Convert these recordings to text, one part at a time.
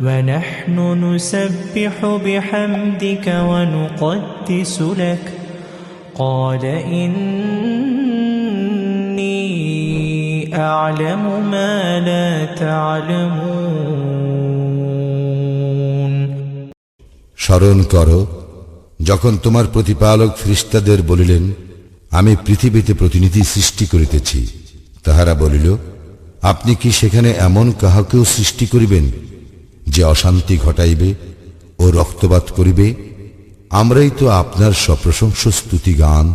ونحن نسبح بحمدك ونقدس لك قال إني أعلم ما لا تعلمون স্মরণ করো যখন তোমার প্রতিপালক ফ্রিস্তাদের বলিলেন আমি পৃথিবীতে প্রতিনিধি সৃষ্টি করিতেছি তাহারা বলিল আপনি কি সেখানে এমন কাহাকেও সৃষ্টি করিবেন যে অশান্তি ঘটাইবে ও রক্তপাত করিবে আমরাই তো আপনার সপ্রশংস স্তুতি গান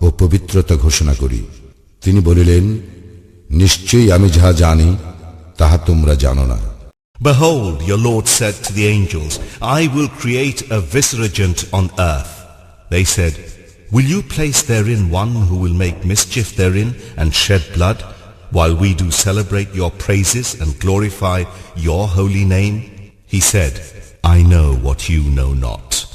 ও পবিত্রতা ঘোষণা করি তিনি বলিলেন নিশ্চয়ই আমি যাহা জানি তাহা তোমরা জানো না Behold, your Lord said to the angels, I will create a viceregent on earth. They said, Will you place therein one who will make mischief therein and shed blood, while we do celebrate your praises and glorify your holy name? He said, I know what you know not.